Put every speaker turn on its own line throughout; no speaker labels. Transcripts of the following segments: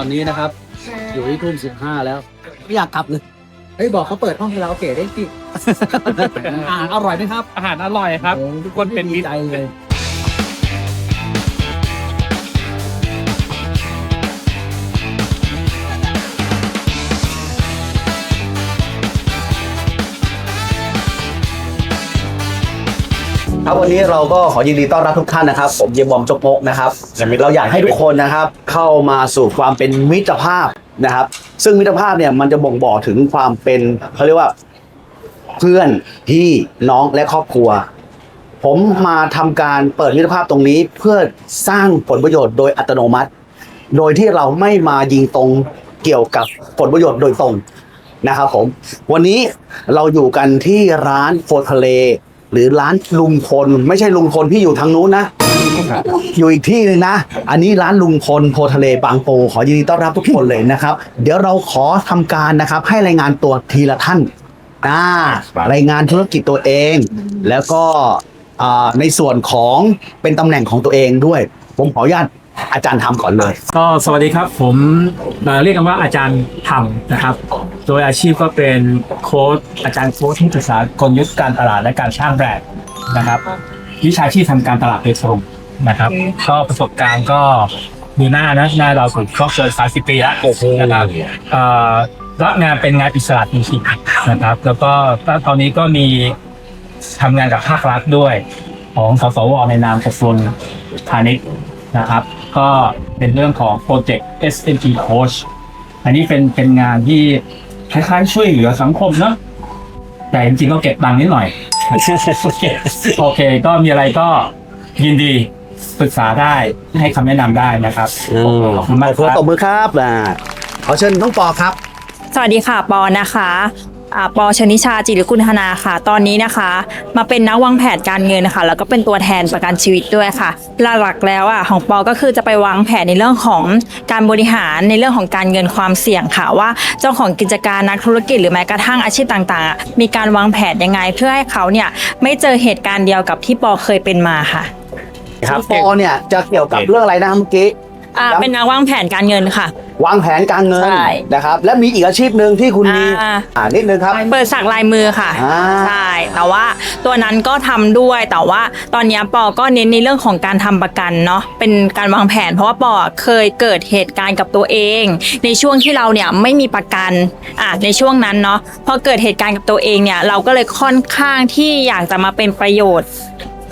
ตอนนี้นะครับ อยู่ที่ทุ่มสิบห้าแล้ว ไม่อยากกลับเลย
เฮ้ยบอกเขาเปิดห้องคาราโอเกะได้สิ
อาหารอร่อยไหมครับ
อาหารอร่อยครับ
โอ้
ทุกคนเป็นมิตร
ใจเลย
ครับวันนี้เราก็ขอยินดีต้อนรับทุกท่านนะครับ ผมเยมบอมจกมกนะครับเราอยากให้ทุกคนนะครับ เข้ามาสู่ความเป็นมิตรภาพนะครับ ซึ่งมิตรภาพเนี่ยมันจะบ่งบอกถึงความเป็นเขาเรียกว่า เพื่อนพี่น้องและครอบครัว ผมมาทำการเปิดมิตรภาพตรงนี้ เพื่อสร้างผลประโยชน์โดยอัตโนมัติ โดยที่เราไม่มายิงตรงเกี่ยวกับผลประโยชน์โดยตรงนะครับผม วันนี้เราอยู่กันที่ร้านโพทะเล หรือร้านลุงพลไม่ใช่ลุงพลที่อยู่ทางนู้นนะ อยู่อีกที่หนึงนะ อันนี้ร้านลุงพลโพทะเลบางปูขอยินดีต้อนรับทุกคนเลยนะครับ เดี๋ยวเราขอทำการนะครับ ให้รายงานตัวทีละท่านอ่ารายงานธุรกิจตัวเอง แล้วก็อ่าในส่วนของเป็นตำแหน่งของตัวเองด้วย ผมขออนุญาต อาจารย์ทำก่อนเลย
ก็สวัสดีครับ ผมเอ่อเรียกกันว่าอาจารย์ทำนะครับ โดยอาชีพก็เป็นโค้ชอาจารย์โค้ชที่ปรึกษากลยุทธ์การตลาดและการสร้างแบรนด์นะครับ วิชาชีพทำการตลาดโดยตรงนะครับก็ประสบการณ์ก็ดูหน้านะหน้าเราสุดก็เกิน30ปีแล้วนะครับเอ่อรับงานเป็นงานอิสระจริงๆนะครับ แล้วก็ตอนนี้ก็มีทำงานกับภาครัฐด้วย ของสสวในนามกระทรวงพาณิชย์นะครับ ก็เป็นเรื่องของโปรเจกต์ SME Coach อันนี้เป็นเป็นงานที่คล้ายๆช่วยเหลือสังคมเนอะแต่จริงๆก็เก็บตังค์นิดหน่อย โอเค ก็มีอะไรก็ยินดีปรึกษาได้ให้คำแนะนำได้นะครับขอบคุณมากค
ขอ
รับ
ตบมือครับอ่าขอเชิญน้องปอครับ
สวัสดีค่ะปอนะคะอ่า ปอชนิชาจิรกุลธนาค่ะ ตอนนี้นะคะ มาเป็นนักวางแผนการเงินนะคะแล้วก็เป็นตัวแทนประกันชีวิตด้วยค่ะ หลักๆแล้วอะของปอก็คือจะไปวางแผนในเรื่องของการบริหารในเรื่องของการเงินความเสี่ยงค่ะว่าเจ้าของกิจการนักธุรกิจหรือแม้กระทั่งอาชีพต่างๆอะมีการวางแผนยังไง เพื่อให้เขาเนี่ยไม่เจอเหตุการณ์เดียวกับที่ปอเคยเป็นมาค่ะ
ครับปอเนี่ยจะเกี่ยวกับเรื่องอะไรนะเมื่อกี้
อ่าเป็นนักวางแผนการเงินค่ะ
วางแผนการเงิน
ใช่
นะครับ และมีอีกอาชีพหนึ่งที่คุณมี
อ่า
อ่านิดนึงครับ
เปิดสักลายมือค่ะ
อ่า
ใช่แต่ว่าตัวนั้นก็ทำด้วยแต่ว่าตอนนี้ปอก็เน้นในเรื่องของการทำประกันเนาะเป็นการวางแผน เพราะว่าปอเคยเกิดเหตุการณ์กับตัวเอง ในช่วงที่เราเนี่ยไม่มีประกันอะในช่วงนั้นเนาะพอเกิดเหตุการณ์กับตัวเองเนี่ยเราก็เลยค่อนข้างที่อยากจะมาเป็นประโยชน์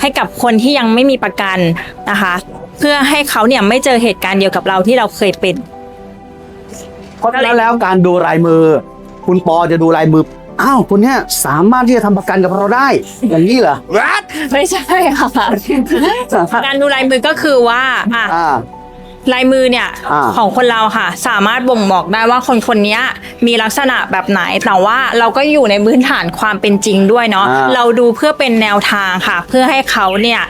ให้กับคนที่ยังไม่มีประกันนะคะ เพื่อให้เขาเนี่ยไม่เจอเหตุการณ์เดียวกับเราที่เราเคยเป็น
เพราะฉะนั้นแล้วการดูลายมือ คุณปอจะดูลายมืออ้าวคนเนี้ยสามารถที่จะทำประกันกับเราได้ อย่างนี้เหรอ
ไม่ใช่ค่ะการดูลายมือก็คือว่าอะ
อ่า
ลายมือเนี่ย
อ่า
ของคนเราค่ะ สามารถบ่งบอกได้ว่าคนคนนี้มีลักษณะแบบไหนแต่ว่าเราก็อยู่ในพื้นฐานความเป็นจริงด้วยเนาะ
อ่า
เราดูเพื่อเป็นแนวทางค่ะ เพื่อให้เขาเนี่ย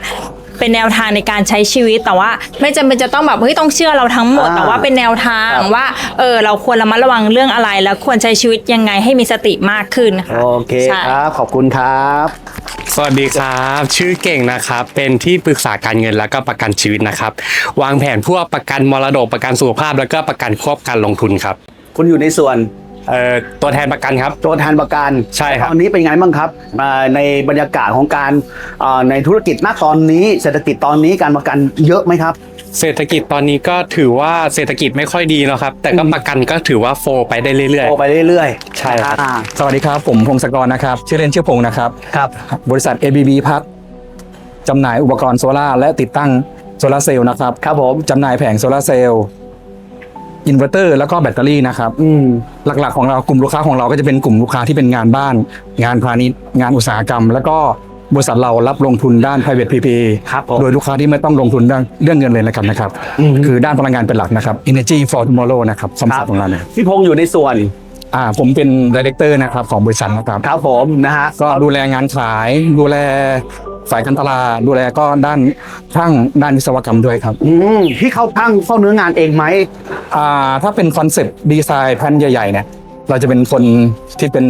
เป็นแนวทางในการใช้ชีวิตแต่ว่า ไม่จำเป็นจะต้องแบบเฮ้ยต้องเชื่อเราทั้งหมดแต่ว่าเป็นแนวทางว่าเออเราควรระมัดระวังเรื่องอะไร แล้วควรใช้ชีวิตยังไงให้มีสติมากขึ้นค่ะ
โอเค
ใช่
ครับขอบคุณครับ
สวัสดีครับ ชื่อเก่งนะครับ เป็นที่ปรึกษาการเงินแล้วก็ประกันชีวิตนะครับ วางแผนพวกประกันมรดกประกันสุขภาพ แล้วก็ประกันควบการลงทุนครับ
คุณอยู่ในส่วน
เอ่อตัวแทนประกันครับ
ตัวแทนประกัน
ใช่ครับ
ตอนนี้เป็นไงบ้างครับอ่าในบรรยากาศของการอ่าในธุรกิจณตอนนี้ เศรษฐกิจตอนนี้การประกันเยอะไหมครับ
เศรษฐกิจตอนนี้ก็ถือว่าเศรษฐกิจไม่ค่อยดีเนอะครับ แต่ก็ประกันก็ถือว่าโฟลไปได้เรื่อย
โตไปเรื่อยๆ
ใช่ครับ
อ่า
สวัสดีครับ ผมพงศกรนะครับ ชื่อเล่นชื่อพงศ์นะครับ
ครับ
บริษัท ABB พัฒน์จำหน่ายอุปกรณ์โซลาร์และติดตั้งโซลาร์เซลล์นะครับ
ครับผม
จำหน่ายแผงโซลาร์เซลล์ อินเวอร์เตอร์แล้วก็แบตเตอรี่นะครับ
อืม
หลักๆของเรากลุ่มลูกค้าของเราก็จะเป็นกลุ่มลูกค้าที่เป็นงานบ้าน งานพาณิชย์งานอุตสาหกรรม แล้วก็บริษัทเรารับลงทุนด้าน private PPA
ครับผม
โดยลูกค้าที่ไม่ต้องลงทุนเรื่องเรื่องเงินเลยนะครับนะครับ
อืม
คือด้านพลังงานเป็นหลักนะครับ Energy for Tomorrow นะครับคำศัพท์ของเราเนี่ย
พี่พงษ์อยู่ในส่วน
อ่าผมเป็นดีเรคเตอร์นะครับของบริษัทนะครับ
ครับผมนะฮะ
ก็ดูแลงานขายดูแล ฝ่ายการตลาดดูแลก็ด้านช่างด้านวิศวกรรมด้วยครับ
อืมพี่เข้าพังเข้าเนื้องานเองไหม
อ่าถ้าเป็นคอนเซปต์ดีไซน์แผ่นใหญ่ๆเนี่ยเราจะเป็นคนที่เป็น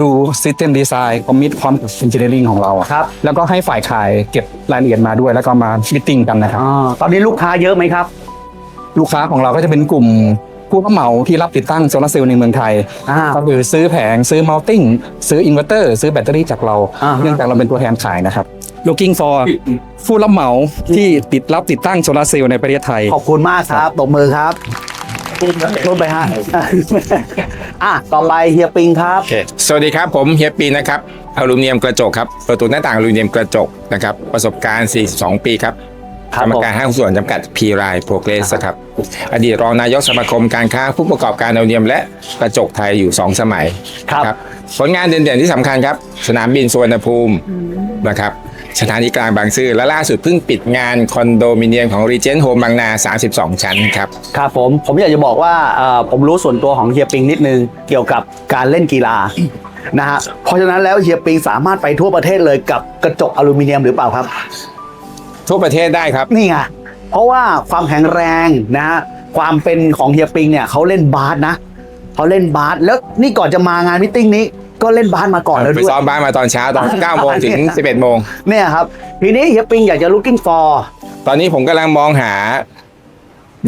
ดูซิสเต็มดีไซน์คอมมิตความกับ e n น i เนียริงของเราอะ
ครับ
แล้วก็ให้ฝ่ายขายเก็บรายละเอียดมาด้วย แล้วก็มาฟิตติ้งกันนะครับ
อ่าตอนนี้ลูกค้าเยอะไหมครับ
ลูกค้าของเราก็จะเป็นกลุ่ม ผู้รับเหมาที่รับติดตั้งโซลาร์เซลล์ในเมืองไทย
อ่า
ก็คือซื้อแผงซื้อมัลติ้งซื้ออินเวอร์เตอร์ซื้อแบตเตอรี่จากเรา
อ่าฮะ
เนื่องจากเราเป็นตัวแทนขายนะครับ looking for ผู้รับเหมาที่ติดรับติดตั้งโซลาร์เซลล์ในประเทศไทย
ขอบคุณมากครับตบมือครับลดไปฮะ อะต่อไปเฮียปิงครับ
โอเคสวัสดีครับผมเฮียปีนะครับอลูมิเนียมกระจกครับประตูหน้าต่างอลูมิเนียมกระจกนะครับประสบการณ์ 42 ปีครับ
ครั
ก
บ
รรมการห้างหุ้นส่วนจำกัดพีรายโปรเกรสครับอดีตรองนายกสมาคมการค้าผู้ประกอบการอลูมิเนียม และกระจกไทยอยู่ 2 สมัย
ครับ
ผลงานเด่นๆที่สำคัญครับ สนามบินสุวรรณภูมินะครับสถานีกลางบางซื่อและล่าสุดเพิ่งปิดงานคอนโดมิเนียมของรีเจน t โฮมบางนา 32 ชั้นครับ
ครับผม ผมอยากจะบอกว่าเอ่อผมรู้ส่วนตัวของเฮียปิงนิดนึง เกี่ยวกับการเล่นกีฬานะฮะเพราะฉะนั้นแล้วเฮียปิงสามารถไปทั่วประเทศเลยกับกระจกอลูมิเนียมหรือเปล่าครับ
ทั่วประเทศได้ครับ
นี่ไงเพราะว่าความแข็งแรงนะฮะความเป็นของเฮียปิงเนี่ยเขาเล่นบาสนะเขาเล่นบาสแล้วนี่ก่อนจะมางานมิทติ้งนี้ก็เล่นบาสมาก่อนแล้ว
ไป
ด้วย
ซ้อมบ้านมาตอนเช้าตอน9โมงถึง 11โมง
เนี่ยครับ ทีนี้เฮียปิงอยากจะ looking for
ตอนนี้ผมกำลังมองหา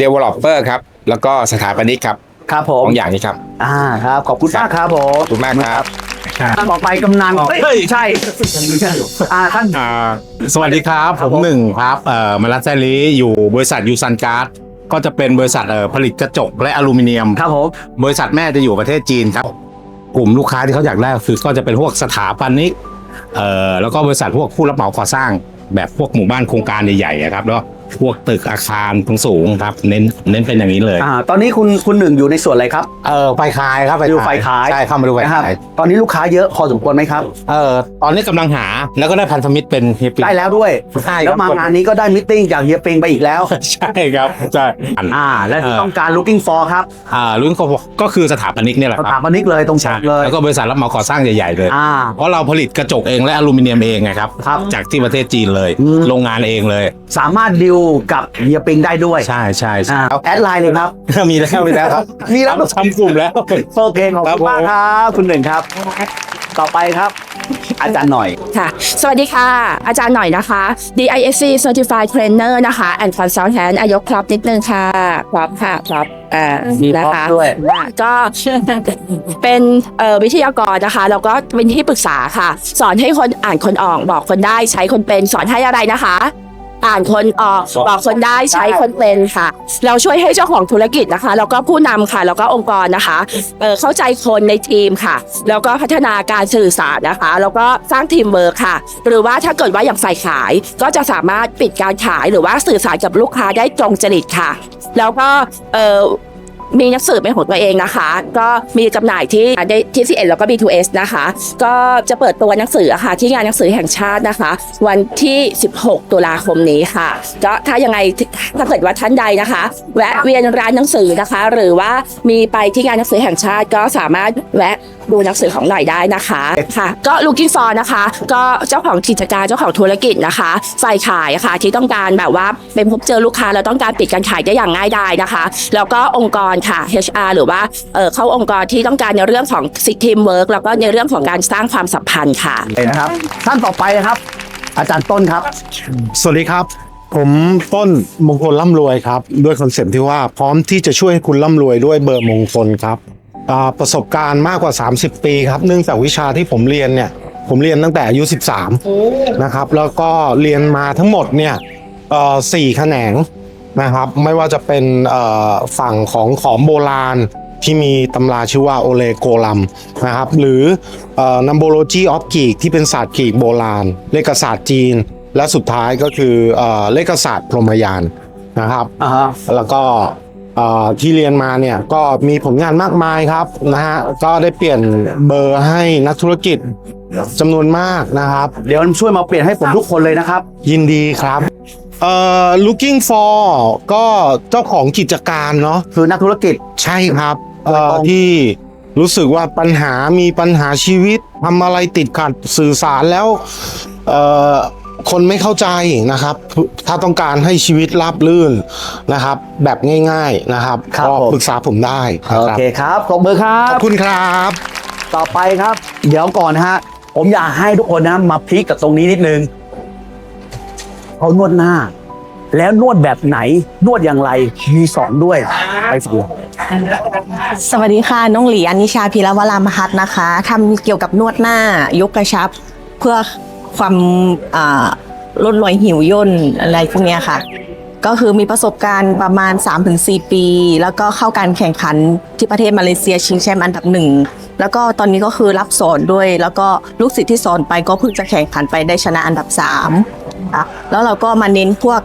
developer ครับ แล้วก็สถาปนิกครับ
ครับผ
ส
ม
องอย่างนี้ครับ
อ่าครับ ขอบคุณมากครับผม
ขอบคุณมากครับ
ต่อไปกำนันเฮ้ยใช่อ่าท่าน
อ่าสวัสดีครับ ผมหนึ่งครับเอ่อมารัสแซลีอยู่บริษัทยูซันการ์ดก็จะเป็นบริษัทเอ่อผลิตกระจกและอลูมิเนียม
ครับผม
บริษัทแม่จะอยู่ประเทศจีนครับ กลุ่มลูกค้าที่เขาอยากได้ก็คือก็จะเป็นพวกสถาปนิกเอ่อแล้วก็บริษัทพวกผู้รับเหมาก่อสร้าง แบบพวกหมู่บ้านโครงการใหญ่ๆอะครับแล้ว พวกตึกอาคารสูงๆครับ เน้นเน้นเป็นอย่างนี้เลย
อ่าตอนนี้คุณคุณหนึ่งอยู่ในส่วนอะไรครับ
เออไฟคายครับ
ดูไฟขาย
ใช่เข้ามาดูไฟ
นะครับ
ขาย
ตอนนี้ลูกค้าเยอะพอสมควรไหมครับ
เออตอนนี้กำลังหาแล้วก็ได้พันธมิตรเป็นเฮียปิง
ได้แล้วด้วย
ใช่
แล้
ควรับ
มางานนี้ก็ได้มิทติ้งจากเฮียปิงไปอีกแล้ว
ใช่ครับใช่
อ่า และที่
เออ
ต้องการ looking for ครับ
อ่ารุ่นก็ก็คือสถาปนิกเนี่ยแหละ
ส
ค
ถา
รับ
ปนิกเลยตรง
ใช่
เลย
แล้วก็บริษัทรับเหมาก่อสร้างใหญ่ๆเลย
อ่า
เพราะเราผลิตกระจกเองและอลูมิเนียมเองไงครับ
ครับ
จากที่ประเทศจีนเลย
อืม
โรงงานเองเลย
สามารถดิวกับเฮียปิงได้ด้วย
ใช่ใช่ใช่
อ่าแอดไลน์เลยครับ
มีแล้วมีแล้วครับ
มีแล้ว
ทำกลุ่มแล้ว
โอเคขอบ
ครั
คุ
บ
ณมาก
ผม
ครับ คุณหนึ่งครับ ต่อไปครับ อาจารย์หน่อย
ค่ะสวัสดีค่ะ อาจารย์หน่อยนะคะ DISC Certified Trainer นะคะ and Consultant อายกพร็อพนิดนึงค่ะพร็อพค่ะพร็อพอ่า
มี
นะ
พร็อพ
คะ
ด้วย
อ่าก็เป็นเอ่อวิทยากรนะคะ แล้วก็เป็นที่ปรึกษาค่ะ สอนให้คนอ่านคนออกบอกคนได้ใช้คนเป็นสอนให้อะไรนะคะ อ่านคนออกบอกคนได้ใช้คนเป็นค่ะ เราช่วยให้เจ้าของธุรกิจนะคะแล้วก็ผู้นำค่ะแล้วก็องค์กรนะคะเอ่อเข้าใจคนในทีมค่ะ แล้วก็พัฒนาการสื่อสารนะคะ แล้วก็สร้างทีมเวิร์คค่ะ หรือว่าถ้าเกิดว่าอย่างฝ่ายขาย ก็จะสามารถปิดการขายหรือว่าสื่อสารกับลูกค้าได้ตรงจริตค่ะ แล้วก็เอ่อ มีหนังสือเป็นของตัวเองนะคะ ก็มีจำหน่ายที่ได้ที่ CN แล้วก็ B2S นะคะ ก็จะเปิดตัวหนังสือะค่ะ ที่งานหนังสือแห่งชาตินะคะ วันที่ 16 ตุลาคมนี้ค่ะ ก็ถ้ายังไงถ้าเกิดว่าท่านใดนะคะ แวะเวียนร้านหนังสือนะคะ หรือว่ามีไปที่งานหนังสือแห่งชาติก็สามารถแวะดูหนังสือของหน่อยได้นะคะค่ะ ก็ looking for นะคะ ก็เจ้าของกิจการเจ้าของธุรกิจนะคะฝ่ายขายะค่ะ ที่ต้องการแบบว่าเป็นพบเจอลูกค้าแล้วต้องการปิดการขายได้อย่างง่ายดายนะคะ แล้วก็องค์กรค่ะ HR หรือว่าเออเข้าองค์กรที่ต้องการในเรื่องของทีมเวิร์กแล้วก็ในเรื่องของการสร้างความสัมพันธ์ค่ะ
เลยนะครับท่านต่อไปนะครับ อาจารย์ต้นครับ
สวัสดีครับ ผมต้นมงคลร่ำรวยครับ ด้วยคอนเซ็ปต์ที่ว่าพร้อมที่จะช่วยให้คุณร่ำรวยด้วยเบอร์มงคลครับอ่าประสบการณ์มากกว่า 30 ปีครับ เนื่องจากวิชาที่ผมเรียนเนี่ย ผมเรียนตั้งแต่อายุ 13 นะครับ แล้วก็เรียนมาทั้งหมดเนี่ยเอ่อสี่แขนง นะครับไม่ว่าจะเป็นเอ่อฝั่งของของโบราณที่มีตำราชื่อว่าโอเลโกลัมนะครับหรือนัมโบโลจีออฟกีกที่เป็นศาสตร์กรีกโบราณ เลขศาสตร์จีน และสุดท้ายก็คือเอ่อเลขศาสตร์พรหมยานนะครับ
อ่าฮะ
แล้วก็เอ่อที่เรียนมาเนี่ยก็มีผลงานมากมายครับนะฮะก็ได้เปลี่ยนเบอร์ให้นักธุรกิจจำนวนมากนะครับ
เดี๋ยวช่วยมาเปลี่ยนให้ผมทุกคนเลยนะครับ
ยินดีครับ เอ่อ looking for ก็เจ้าของกิจการเนาะ
คือนักธุรกิจ
ใช่ครับเอ่
โดย
อ
ตรง
ที่รู้สึกว่าปัญหามีปัญหาชีวิตทำอะไรติดขัดสื่อสารแล้วเอ่อคนไม่เข้าใจนะครับ ถ้าต้องการให้ชีวิตราบลื่นนะครับ แบบง่าย ๆนะครับ
ครับ
ก็
ผม
ปรึกษาผมได้ค
โอ
รับ
เคครับขอบมือครั
ข
บ
อบคุณครับ
ต่อไปครับ เดี๋ยวก่อนนะฮะผมอยากให้ทุกคนนะมาพลิกกับตรงนี้นิดนึง เขานวดหน้า แล้วนวดแบบไหนนวดอย่างไรมีสอนด้วยไปฟัง
สวัสดีค่ะ น้องหลีอนิชาพีรวรามหัตนะคะทำเกี่ยวกับนวดหน้ายกกระชับ เพื่อความอ่าลดรอยหิวย่นอะไรพวกเนี้ยค่ะ ก็คือมีประสบการณ์ประมาณ 3-4 ปี แล้วก็เข้าการแข่งขันที่ประเทศมาเลเซียชิงแชมป์อันดับหนึ่งแล้วก็ตอนนี้ก็คือรับสอนด้วย แล้วก็ลูกศิษย์ที่สอนไปก็เพิ่งจะแข่งขันไปได้ชนะอันดับ 3 ค่ะแล้วเราก็มาเน้นพวก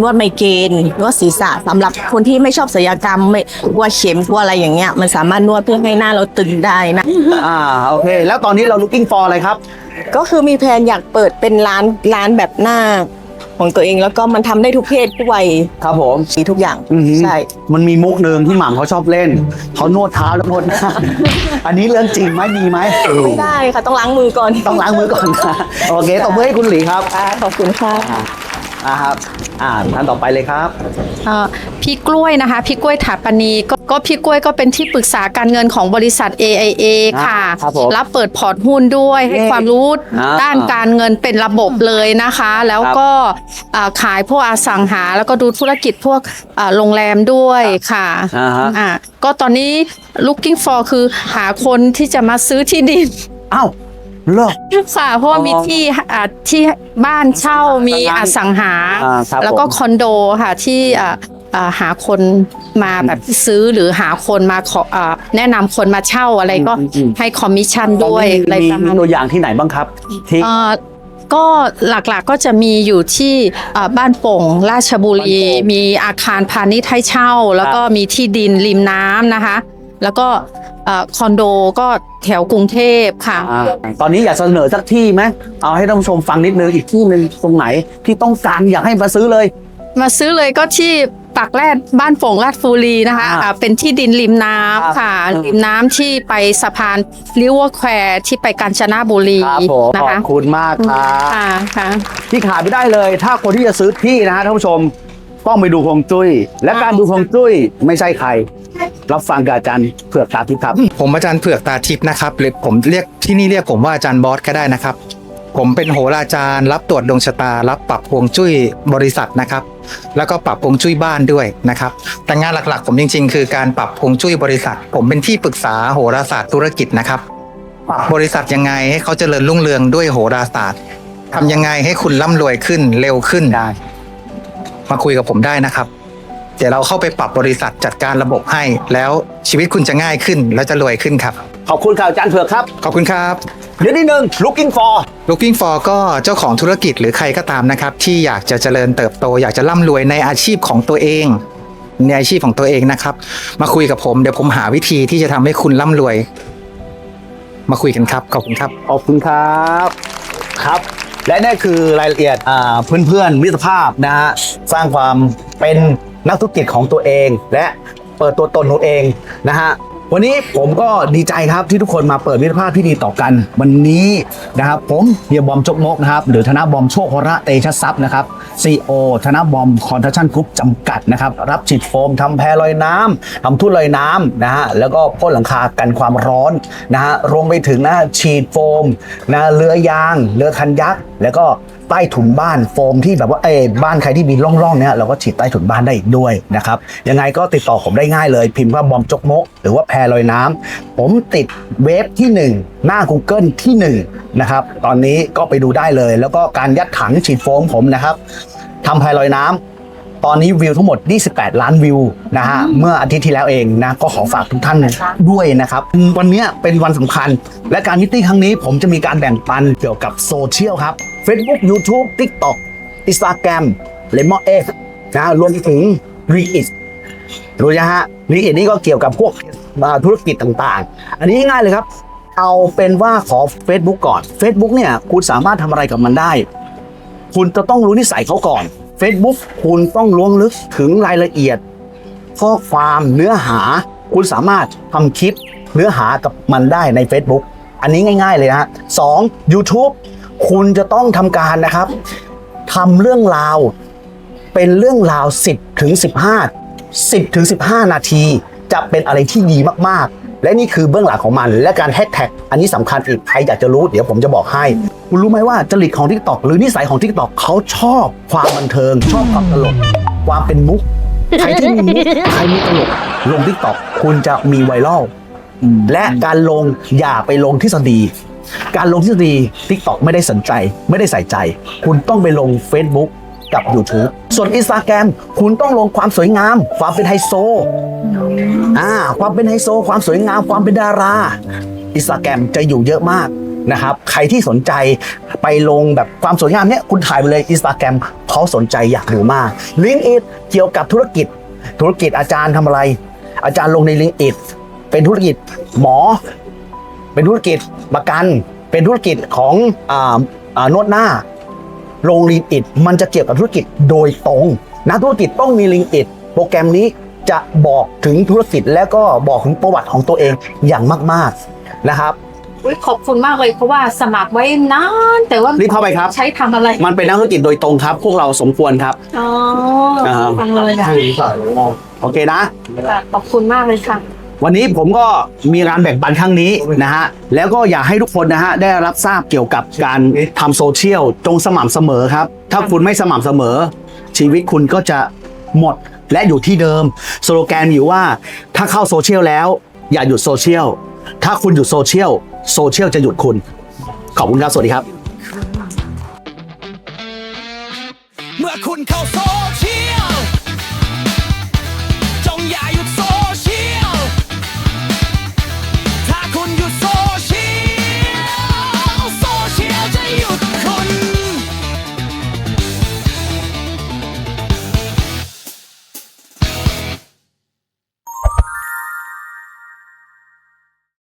นวดไมเกรนนวดศีรษะสำหรับคนที่ไม่ชอบศัลยกรรมไม่กลัวเข็มกลัวอะไรอย่างเงี้ยมันสามารถนวดเพื่อให้หน้าเราตึงได้นะ
อ่าโอเค แล้วตอนนี้เรา looking for อะไรครับ
ก็คือมีแพลนอยากเปิดเป็นร้านร้านแบบหน้า ของตัวเองแล้วก็มันทำได้ทุกเพศทุกวัย
ครับผม
มีทุกอย่าง
อือหือ
ใช่
มันมีมุกหนึ่งที่หม่ำเขาชอบเล่น เขานวดเท้าแล้วนวดหน้า อันนี้เรื่องจริงไหมมีไหม
ไม่ได้ค่ะต้องล้างมือก่อน
ต้องล้างมือก่อนนะโอเคตบมือให้คุณหลีครับ
ขอบคุณค่ะ
อ่า ครับอ่าท่านต่อไปเลยครับ
เอ่อพี่กล้วยนะคะพี่กล้วยถาปณีก็ก็พี่กล้วยก็เป็นที่ปรึกษาการเงินของบริษัท AIA ค่ะ
อ่าครับผม
รับเปิดพอร์ตหุ้นด้วยให้ความรู้
อ่า
ด้านการเงินเป็นระบบเลยนะคะ แล้วก็อ่าขายพวกอสังหา แล้วก็ดูธุรกิจพวกอ่าโรงแรมด้วยค่ะ
อ่าฮะ
อ่าก็ตอนนี้ looking for คือหาคนที่จะมาซื้อที่ดิน
อ้าว เหรอ
ค่ะเพราะว่า
อ๋อ
มีที่อ่าที่บ้านเช่ามีอสังหา
อ่าครับ
แล้วก็
ผม
คอนโดค่ะที่อ่าอ่าหาคนมาแบบซื้อหรือหาคนมาขออ่าแนะนำคนมาเช่าอะไรก็
อืมอืม
ให้คอมมิชชั่นด้วยอะไร
มี
ประ
มี
มาณ
ตัวอย่างที่ไหนบ้างครับ ที่
เอ่อก็หลักๆก็จะมีอยู่ที่อ่าบ้านโป่งราชบุรี
บ้านโป่ง
มีอาคารพาณิชย์ให้เช่า แล้วก็มีที่ดินริมน้ำนะคะ แล้วก็อ่าคอนโดก็ แถวกรุงเทพค่ะ
อ่าตอนนี้อยากเสนอสักที่ไหมเอาให้ท่านผู้ชมฟังนิดนึงอีกที่หนึ่งตรงไหนที่ต้องการอยากให้มาซื้อเลย
มาซื้อเลยก็ที่ปากแรดบ้านโป่งราชบุรีนะคะ
อ่า
อ่าเป็นที่ดินริมน้
ครับำ
ค่ะ
อืม
ริมน้ำที่ไปสะพานลิเวอร์แควร์ที่ไปกาญจนบุรี
ครับผม
นะ
ขอ
คะ
บคุณมากครับ
ค่ะค่ะ
ที่ขาดไม่ได้เลย ถ้าคนที่จะซื้อที่นะฮะท่านผู้ชม ต้องไปดูฮวงจุ้ย และการดูฮวงจุ้ยไม่ใช่ใคร รับฟังกับอาจารย์เผือกตาทิพย์ครับ
ผมอาจารย์เผือกตาทิพย์นะครับหรือผมเรียกที่นี่เรียกผมว่าอาจารย์บอสก็ได้นะครับ ผมเป็นโหราจารย์ รับตรวจดวงชะตา รับปรับฮวงจุ้ยบริษัทนะครับ แล้วก็ปรับฮวงจุ้ยบ้านด้วยนะครับ แต่งานหลักๆ ผมจริง ๆ คือการปรับฮวงจุ้ยบริษัท ผมเป็นที่ปรึกษาโหราศาสตร์ธุรกิจนะครับปรับบริษัทยังไงให้เขาเจริญรุ่งเรืองด้วยโหราศาสตร์ทำยังไงให้คุณร่ำรวยขึ้นเร็วขึ้น
ได้
มาคุยกับผมได้นะครับ เดี๋ยวเราเข้าไปปรับบริษัทจัดการระบบให้ แล้วชีวิตคุณจะง่ายขึ้นและจะรวยขึ้นครับ
ขอบคุณครับอาจารย์เผือกครับ
ขอบคุณครับ
เดี๋ยวนิดนึง looking for
Looking for ก็เจ้าของธุรกิจหรือใครก็ตามนะครับ ที่อยากจะเจริญเติบโต อยากจะร่ำรวยในอาชีพของตัวเองในอาชีพของตัวเองนะครับ มาคุยกับผมเดี๋ยวผมหาวิธีที่จะทำให้คุณร่ำรวย มาคุยกันครับขอบคุณครับ
ขอบคุณครับ ครับ และนี่คือรายละเอียดอ่าเพื่อนๆมิตรภาพนะฮะสร้างความเป็นนักธุรกิจของตัวเอง และเปิดตัวตนตัวเองนะฮะ วันนี้ผมก็ดีใจครับที่ทุกคนมาเปิดมิตรภาพที่ดีต่อกัน วันนี้นะครับผมเฮียบอมจกมกนะครับหรือธนบอมโชคหระเตชะทรัพย์นะครับ CEO ธนบอมคอนเทชั่นกรุ๊ปจำกัดนะครับรับฉีดโฟมทำแพรลอยน้ำทำทุ่นลอยน้ำนะฮะแล้วก็พ่นหลังคากันความร้อนนะฮะรวมไปถึงนะฉีดโฟมนะเรือยาง เรือคันยักษ์แล้วก็ ใต้ถุนบ้านโฟมที่แบบว่าเออบ้านใครที่มีร่องๆเนี่ยเราก็ฉีดใต้ถุนบ้านได้อีกด้วยนะครับยังไงก็ติดต่อผมได้ง่ายเลย พิมพ์ว่าบอมจกมก หรือว่าแพรลอยน้ำผมติดเว็บที่ 1 หน้า Google ที่1นะครับตอนนี้ก็ไปดูได้เลย แล้วก็การยัดถังฉีดโฟมผมนะครับทำแพรลอยน้ำ ตอนนี้วิวทั้งหมด 28 ล้านวิวนะฮะเมื่ออาทิตย์ที่แล้วเองนะก็ขอฝากทุกท่านด้วยนะครับ วันเนี้ยเป็นวันสำคัญ และการมิตติ้งครั้งนี้ผมจะมีการแบ่งปันเกี่ยวกับโซเชียลครับ Facebook YouTube TikTok Instagram l e m o n X นะรวมถึง r e i t รู้นะฮะ r e i t นี่ก็เกี่ยวกับพวกอ่าธุรกิจต่างๆ อันนี้ง่ายๆเลยครับ เอาเป็นว่าขอ Facebook ก่อน Facebook เนี่ยคุณสามารถทำอะไรกับมันได้ คุณจะต้องรู้นิสัยเขาก่อน Facebook คุณต้องล้วงลึกถึงรายละเอียด ข้อความเนื้อหา คุณสามารถทำคลิปเนื้อหากับมันได้ใน Facebook อันนี้ง่าย ๆเลยนะฮะสอง YouTube คุณจะต้องทำการนะครับทำเรื่องราว เป็นเรื่องราว 10ถึง15 10ถึง15 นาที จะเป็นอะไรที่ดีมากๆ และนี่คือเบื้องหลังของมัน และการแฮชแท็กอันนี้สำคัญอีกใครอยากจะรู้เดี๋ยวผมจะบอกให้ คุณรู้ไหมว่าจริตของ TikTok หรือนิสัยของ TikTok เขาชอบความบันเทิง ชอบความตลกความเป็นมุกใครที่มีมุกใครมีตลกลงทิกตอกคุณจะมีไวรัลและการลงอย่าไปลงทฤษฎีการลงทฤษฎี TikTok ไม่ได้สนใจ ไม่ได้ใส่ใจ คุณต้องไปลง Facebook กับ YouTube ส่วน Instagram คุณต้องลงความสวยงาม ความเป็นไฮโซ อ่าความเป็นไฮโซ ความสวยงามความเป็นดาราอินสตาแกรมจะอยู่เยอะมากนะครับ ใครที่สนใจไปลงแบบความสวยงามเนี้ยคุณถ่ายไปเลยอินสตาแกรมเขาสนใจอยากดูมากลิงก์อิเกี่ยวกับธุรกิจ ธุรกิจอาจารย์ทำอะไร อาจารย์ลงในลิงก์อิเป็นธุรกิจหมอ เป็นธุรกิจประกัน เป็นธุรกิจของอ่าอ่านวดหน้าลงลิงอิดมันจะเกี่ยวกับธุรกิจโดยตรงนักธุรกิจต้องมีลิงอิดโปรแกรมนี้ จะบอกถึงธุรกิจและก็บอกถึงประวัติของตัวเองอย่างมาก ๆนะครับ
อุ๊ยขอบคุณมากเลยเพราะว่าสมัครไว้นานแต่ว่า
รีบเข้าไปครับ
ใช้ทำอะไร
มันเป็นนักธุรกิจโดยตรงครับ พวกเราสมควรครับ
อ๋อ
อ่า
ฟังเลยค่ะ
โอเคนะ
ขอบคุณมากเลยค่ะ
วันนี้ผมก็มีการแบ่งปันครั้งนี้นะฮะ แล้วก็อยากให้ทุกคนนะฮะได้รับทราบเกี่ยวกับการทำโซเชียลจงสม่ำเสมอครับ ถ้าคุณไม่สม่ำเสมอ ชีวิตคุณก็จะหมด และอยู่ที่เดิม สโลแกนอยู่ว่า ถ้าเข้าโซเชียลแล้ว อย่าหยุดโซเชียล ถ้าคุณหยุดโซเชียล โซเชียลจะหยุดคุณ ขอบคุณครับ สวัสดีครับ